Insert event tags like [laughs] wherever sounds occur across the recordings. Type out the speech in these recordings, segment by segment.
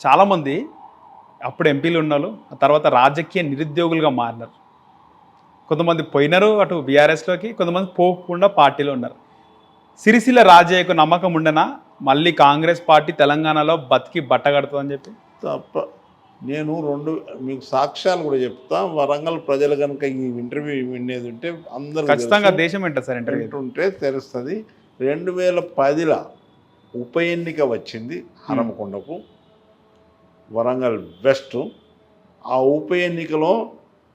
చాలామంది అప్పుడు ఎంపీలు ఉన్నారు ఆ తర్వాత రాజకీయ నిరుద్యోగులుగా మారినారు. కొంతమంది పోయినారు అటు బీఆర్ఎస్లోకి కొంతమంది పోకుండా పార్టీలో ఉన్నారు. సిరిసిల్ల రాజయ్యకు నమ్మకం ఉండనా? మళ్ళీ కాంగ్రెస్ పార్టీ తెలంగాణలో బతికి బట్టగడుతుందని చెప్పి? తప్ప నేను రెండు మీకు సాక్ష్యాలు కూడా చెప్తా. వరంగల్ ప్రజలు కనుక ఈ ఇంటర్వ్యూ వినేది ఉంటే అందరూ ఖచ్చితంగా దేశం ఏంటో సార్ ఇంటర్వ్యూ? వింటుంటే తెలుస్తుంది. రెండు వేల పదిలో ఉప ఎన్నిక వచ్చింది హనుమకొండకు వరంగల్ వెస్ట్ ఆ ఉప ఎన్నికలో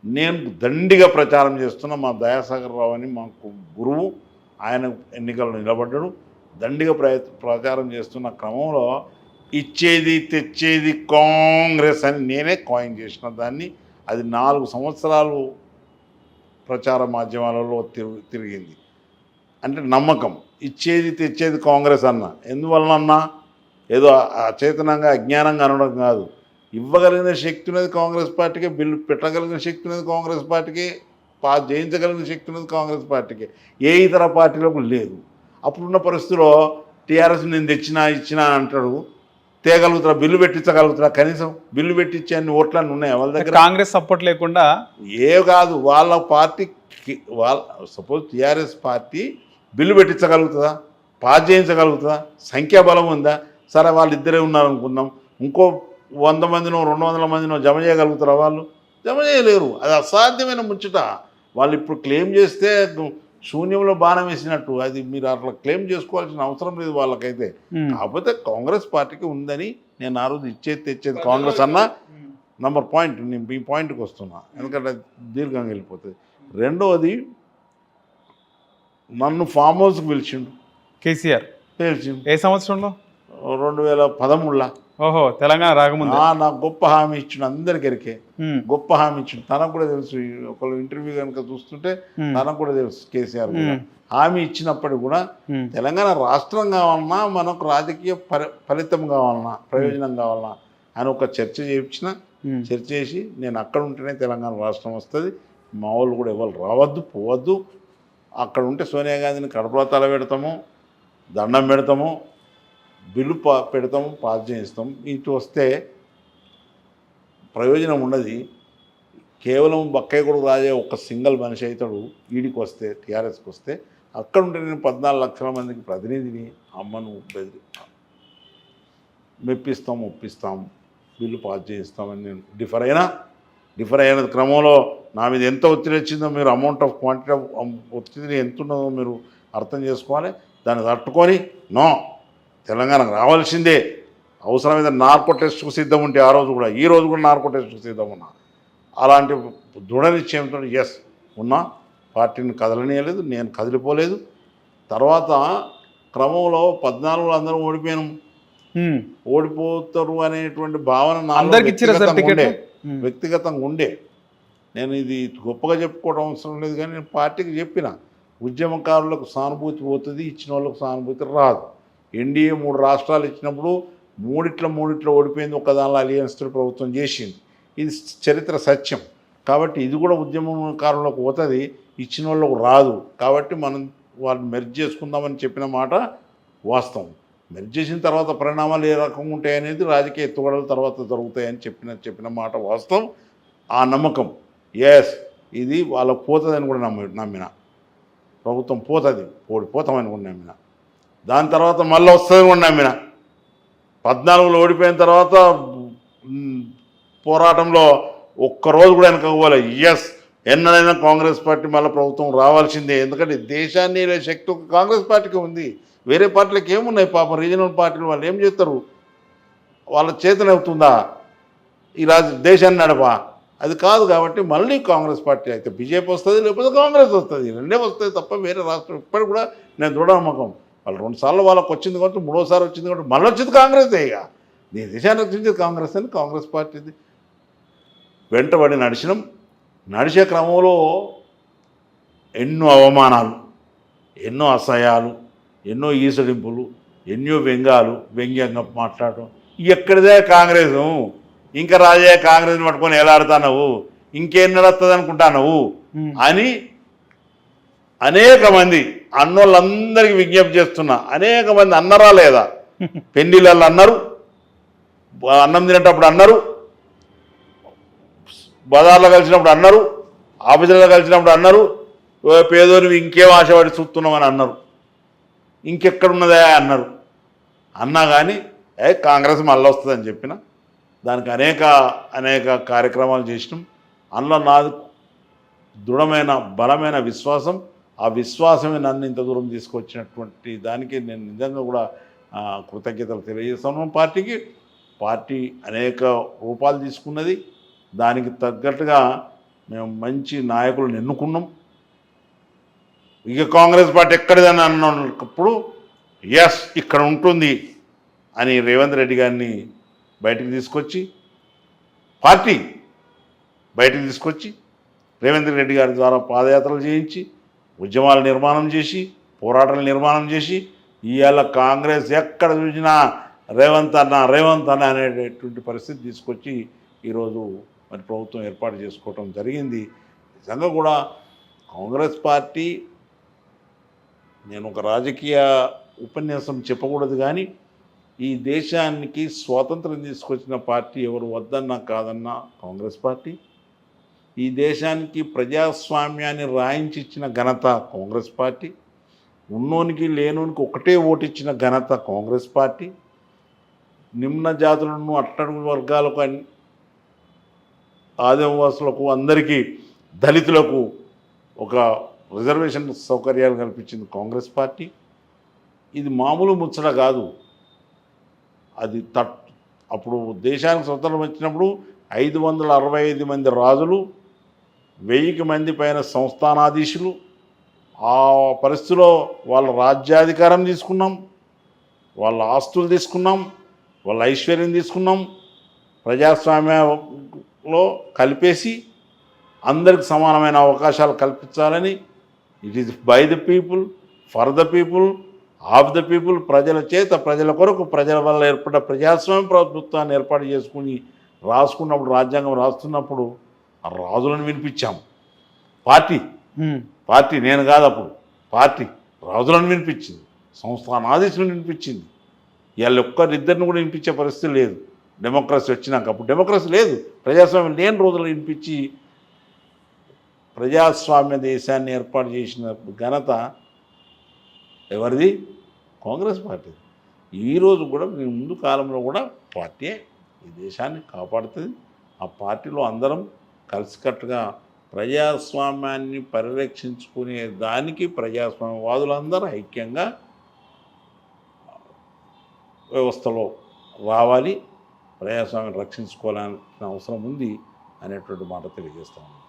నేను దండిగా ప్రచారం చేస్తున్న మా దయాసాగర్ రావు అని మాకు గురువు ఆయన ఎన్నికల్లో నిలబడ్డాడు. దండిగా ప్రచారం చేస్తున్న క్రమంలో ఇచ్చేది తెచ్చేది కాంగ్రెస్ అని నేనే కాయిన్ చేసిన దాన్ని అది నాలుగు సంవత్సరాలు ప్రచార మాధ్యమాలలో తిరిగింది. అంటే నమ్మకం. ఇచ్చేది తెచ్చేది కాంగ్రెస్ అన్న. ఎందువలన అన్నా ఏదో అచేతనంగా అజ్ఞానంగా అనడం కాదు. ఇవ్వగలిగిన శక్తి ఉన్నది కాంగ్రెస్ పార్టీకే బిల్లు పెట్టగలిగిన శక్తి ఉన్నది కాంగ్రెస్ పార్టీకి పా జయించగలిగిన శక్తి ఉన్నది కాంగ్రెస్ పార్టీకి. ఏ ఇతర పార్టీలకు లేదు. అప్పుడున్న పరిస్థితిలో టీఆర్ఎస్ నేను తెచ్చినా ఇచ్చినా అంటాడు. తేగలుగుతారా బిల్లు పెట్టించగలుగుతారా కనీసం బిల్లు పెట్టించే అన్ని ఓట్లన్నీ ఉన్నాయి వాళ్ళ దగ్గర? కాంగ్రెస్ సపోర్ట్ లేకుండా ఏ కాదు వాళ్ళ పార్టీ వాళ్ళ సపోజ్ టీఆర్ఎస్ పార్టీ బిల్లు పెట్టించగలుగుతుందా పాస్ చేయించగలుగుతుందా సంఖ్యాబలం ఉందా? సరే వాళ్ళు ఇద్దరే ఉన్నారనుకుందాం. ఇంకో వంద మందినో రెండు వందల మందినో జమ చేయగలుగుతారా వాళ్ళు? జమ చేయలేరు. అది అసాధ్యమైన ముచ్చట. వాళ్ళు ఇప్పుడు క్లెయిమ్ చేస్తే శూన్యంలో బాణం వేసినట్టు. అది మీరు అట్లా క్లెయిమ్ చేసుకోవాల్సిన అవసరం లేదు వాళ్ళకైతే. కాకపోతే కాంగ్రెస్ పార్టీకి ఉందని నేను ఆ రోజు ఇచ్చేది తెచ్చేది కాంగ్రెస్ అన్నా నంబర్ పాయింట్. నేను మీ పాయింట్కి వస్తున్నా. ఎందుకంటే దీర్ఘంగా వెళ్ళిపోతుంది. రెండవది నన్ను ఫామ్ హౌస్కి పిలిచిండు. కేసీఆర్. పిలిచిండు. ఏ సంవత్సరంలో? రెండు వేల పదమూడులో? ఓహో తెలంగాణ రాకముందు. నాకు గొప్ప హామీ ఇచ్చిండు అందరికి ఎరికే ఉమ్, గొప్ప హామీ ఇచ్చిండు. తనకు కూడా తెలుసు ఒకళ్ళు ఇంటర్వ్యూ కనుక చూస్తుంటే తనకు కూడా తెలుసు కేసీఆర్ హామీ. ఇచ్చినప్పటికి కూడా తెలంగాణ రాష్ట్రం కావాలన్నా మనకు రాజకీయ ఫలి- ఫలితం కావాలన్నా ప్రయోజనం కావాలన్నా అని ఒక చర్చ చేయించిన. చర్చ చేసి నేను అక్కడ ఉంటేనే తెలంగాణ రాష్ట్రం వస్తుంది. మా వాళ్ళు కూడా ఎవరు రావద్దు పోవద్దు. అక్కడ ఉంటే సోనియా గాంధీని కడపలో తల పెడతాము దండం పెడతాము. బిల్లు పా పెడతాం పాస్ చేయిస్తాం. ఇటు వస్తే ప్రయోజనం ఉన్నది. కేవలం బక్కయ్య కొడుకు రాజే ఒక సింగిల్ మనిషి అవుతాడు ఈడికి వస్తే టీఆర్ఎస్కి వస్తే అక్కడ ఉంటే నేను పద్నాలుగు లక్షల మందికి ప్రతినిధిని అమ్మను బెదిరి మెప్పిస్తాం ఒప్పిస్తాం బిల్లు పాస్ చేయిస్తామని నేను డిఫర్ అయినా డిఫర్ అయిన క్రమంలో నా మీద ఎంత ఒత్తిడి వచ్చిందో మీరు అమౌంట్ ఆఫ్ క్వాంటిటీ ఆఫ్ ఒత్తిడి ఎంత ఉన్నదో మీరు అర్థం చేసుకోవాలి. దాన్ని తట్టుకొని నో. తెలంగాణకు రావాల్సిందే. అవసరమైన నార్కో టెస్ట్కు సిద్ధం ఉంటే ఆ రోజు కూడా ఈ రోజు కూడా నార్కో టెస్ట్కు సిద్ధం ఉన్నా. అలాంటి దృఢ నిశ్చయంతో ఎస్ ఉన్నా. పార్టీని కదలనీయలేదు నేను కదిలిపోలేదు. తర్వాత క్రమంలో పద్నాలుగులో అందరం ఓడిపోయాను. ఓడిపోతారు అనేటువంటి భావన ఉండే. వ్యక్తిగతంగా ఉండే. నేను ఇది గొప్పగా చెప్పుకోవడం అవసరం లేదు కానీ నేను పార్టీకి చెప్పిన. ఉద్యమకారులకు సానుభూతి పోతుంది ఇచ్చిన వాళ్ళకు సానుభూతి రాదు. ఎన్డీఏ మూడు రాష్ట్రాలు ఇచ్చినప్పుడు మూడిట్ల మూడిట్లో ఓడిపోయింది ఒక దానిలో అలియన్స్ ప్రభుత్వం చేసింది. ఇది చరిత్ర సత్యం. కాబట్టి ఇది కూడా ఉద్యమకారులకు పోతుంది ఇచ్చిన వాళ్ళకు రాదు. కాబట్టి మనం వాళ్ళు మెర్జ్ చేసుకుందామని చెప్పిన మాట వాస్తవం. మెర్జ్ చేసిన తర్వాత పరిణామాలు ఏ రకంగా ఉంటాయనేది రాజకీయ ఎత్తుగడల తర్వాత జరుగుతాయని చెప్పిన చెప్పిన మాట వాస్తవం. ఆ నమ్మకం. ఎస్ ఇది వాళ్ళకు పోతుందని కూడా నమ్మి నమ్మిన. ప్రభుత్వం పోతుంది ఓడిపోతామని కూడా నమ్మిన. దాని తర్వాత మళ్ళీ వస్తుందని కూడా నమ్మిన పద్నాలుగులో ఓడిపోయిన తర్వాత పోరాటంలో ఒక్కరోజు కూడా వెనక ఎస్ ఎన్నడైనా కాంగ్రెస్ పార్టీ మళ్ళీ ప్రభుత్వం రావాల్సిందే. ఎందుకంటే దేశాన్ని శక్తి ఒక కాంగ్రెస్ పార్టీకి ఉంది. వేరే పార్టీలకు ఏమున్నాయి పాపం? రీజనల్ పార్టీలు వాళ్ళు ఏం చేస్తారు? వాళ్ళ చేతనవుతుందా ఈ రాజు దేశాన్ని నడపా? అది కాదు కాబట్టి మళ్ళీ కాంగ్రెస్ పార్టీ అయితే బీజేపీ వస్తుంది లేకపోతే కాంగ్రెస్ వస్తుంది. రెండే వస్తాయి తప్ప వేరే రాష్ట్రం ఇప్పటికి కూడా నేను దృఢ నమ్మకం. వాళ్ళు రెండు సార్లు వాళ్ళకి వచ్చింది కాబట్టి మూడోసారి వచ్చింది కాబట్టి మళ్ళీ వచ్చింది కాంగ్రెస్ ఇక? నీ దేశాన్ని వచ్చింది కాంగ్రెస్ అని కాంగ్రెస్ పార్టీది వెంటబడి నడిచినాం. నడిచే క్రమంలో ఎన్నో అవమానాలు ఎన్నో అసహ్యాలు ఎన్నో ఈసడింపులు ఎన్నో వ్యంగాలు వ్యంగ్యంగా మాట్లాడటం. ఎక్కడిదే కాంగ్రెస్? ఇంకా రాజే కాంగ్రెస్ పట్టుకొని ఎలాడుతున్నావు ఇంకేం నడుస్తుంది అనుకుంటున్నావు ఉమ్. అని అనేక మంది అన్నోళ్ళందరికీ విజ్ఞప్తి చేస్తున్నా. అనేక మంది అన్నరా లేదా? [laughs] పెళ్ళిళ్ళు అన్నారు. అన్నం తినేటప్పుడు అన్నారు. బజార్లో కలిసినప్పుడు అన్నారు. ఆఫీసులో కలిసినప్పుడు అన్నారు. "ఓ పేదోని ఇంకేం ఆశపడి చూస్తున్నామని అన్నారు. ఇంకెక్కడున్నదా అన్నారు. అన్నా కానీ ఏ కాంగ్రెస్ మళ్ళీ వస్తుందని చెప్పిన దానికి అనేక అనేక కార్యక్రమాలు చేసినాం. అందులో నాది దృఢమైన బలమైన విశ్వాసం. ఆ విశ్వాసమే నన్ను ఇంత దూరం తీసుకొచ్చినటువంటి దానికి నేను నిజంగా కూడా కృతజ్ఞతలు తెలియజేస్తున్నాను పార్టీకి పార్టీ అనేక రూపాలు తీసుకున్నది. దానికి తగ్గట్టుగా మేము మంచి నాయకులను ఎన్నుకున్నాం. ఇక కాంగ్రెస్ పార్టీ ఎక్కడిదని అన్నప్పుడు ఎస్ ఇక్కడ ఉంటుంది అని రేవంత్ రెడ్డి గారిని బయటికి తీసుకొచ్చి పార్టీ బయటికి తీసుకొచ్చి రేవంత్ రెడ్డి గారి ద్వారా పాదయాత్రలు చేయించి ఉద్యమాలు నిర్మాణం చేసి పోరాటాలు నిర్మాణం చేసి ఇవాళ కాంగ్రెస్ ఎక్కడ చూసినా రేవంత్ అన్న రేవంత్ అన్న అనేటటువంటి పరిస్థితి తీసుకొచ్చి ఈరోజు మరి ప్రభుత్వం ఏర్పాటు చేసుకోవటం జరిగింది. నిజంగా కూడా కాంగ్రెస్ పార్టీ నేను ఒక రాజకీయ ఉపన్యాసం చెప్పకూడదు కానీ ఈ దేశానికి స్వాతంత్రం తీసుకొచ్చిన పార్టీ ఎవరు వద్దన్నా కాదన్నా కాంగ్రెస్ పార్టీ. ఈ దేశానికి ప్రజాస్వామ్యాన్ని రాయించి ఇచ్చిన ఘనత కాంగ్రెస్ పార్టీ. ఉన్నోనికి లేనోనికి ఒకటే ఓటిచ్చిన ఘనత కాంగ్రెస్ పార్టీ. నిమ్న జాతులను అట్టడుగు వర్గాలకు ఆదివాసులకు అందరికీ దళితులకు ఒక రిజర్వేషన్ సౌకర్యాలు కల్పించింది కాంగ్రెస్ పార్టీ. ఇది మామూలు ముచ్చట కాదు. అది తట్ అప్పుడు దేశానికి స్వతంత్రం వచ్చినప్పుడు ఐదు వందల అరవై ఐదు మంది రాజులు వెయ్యికి మంది పైన సంస్థానాధీశులు. ఆ పరిస్థితిలో వాళ్ళ రాజ్యాధికారం తీసుకున్నాం వాళ్ళ ఆస్తులు తీసుకున్నాం వాళ్ళ ఐశ్వర్యం తీసుకున్నాం. ప్రజాస్వామ్యంలో కలిపేసి అందరికి సమానమైన అవకాశాలు కల్పించాలని it is by the people for the people of the people ప్రజల చేత ప్రజల కొరకు ప్రజల వల్ల ఏర్పడ్డ ప్రజాస్వామ్య ప్రభుత్వాన్ని ఏర్పాటు చేసుకుని రాసుకున్నప్పుడు రాజ్యాంగం రాస్తున్నప్పుడు ఆ రాజులను వినిపించాం. పార్టీ. పార్టీ నేను కాదు అప్పుడు. పార్టీ రాజులను వినిపించింది. సంస్థానాధీశులను వినిపించింది. వీళ్ళ ఒక్కరిద్దరిని కూడా వినిపించే పరిస్థితి లేదు. డెమోక్రసీ వచ్చినాక అప్పుడు డెమోక్రసీ లేదు. ప్రజాస్వామ్యం లేని రోజులు వినిపించి ప్రజాస్వామ్య దేశాన్ని ఏర్పాటు చేసిన ఘనత ఎవరిది? కాంగ్రెస్ పార్టీ ఈరోజు కూడా మీ ముందు కాలంలో కూడా పార్టీ ఈ దేశాన్ని కాపాడుతుంది. ఆ పార్టీలో అందరం కలిసికట్టుగా ప్రజాస్వామ్యాన్ని పరిరక్షించుకునే దానికి ప్రజాస్వామ్యవాదులందరూ ఐక్యంగా వ్యవస్థలో రావాలి. ప్రజాస్వామ్యం రక్షించుకోవాల్సిన అవసరం ఉంది అనేటువంటి మాట తెలియజేస్తాను